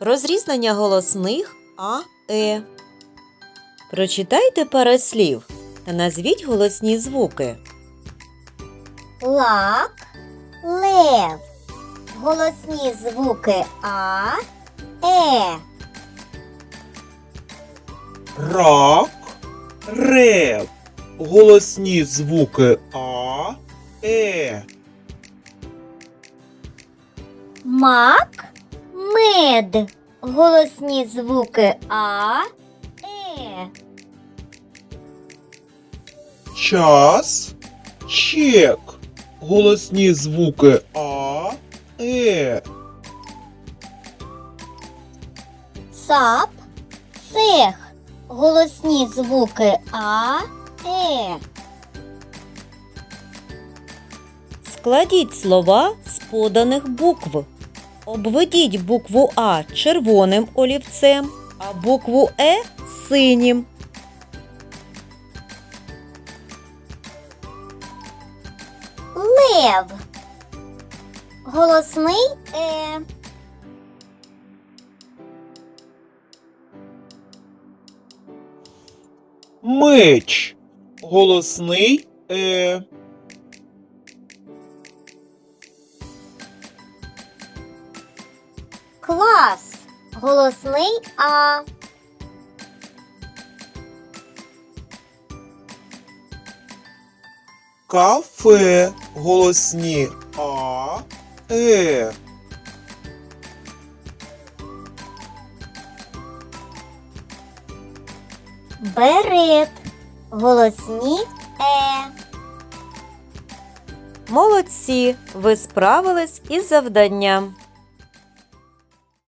Розрізнення голосних А, Е. Прочитайте пару слів та назвіть голосні звуки. Лак, лев. Голосні звуки А, Е. Рак, рев. Голосні звуки А, Е. Мак, мед. Голосні звуки А, Е. Час, чек. Голосні звуки А, Е. Цап, цех. Голосні звуки А, Е. Складіть слова з поданих букв. Обведіть букву А червоним олівцем, а букву Е синім. Лев. Голосний Е. Меч. Голосний Е. Клас. Голосний А. Кафе. Голосні А, Е. Берет. Голосні Е. Молодці! Ви справились із завданням.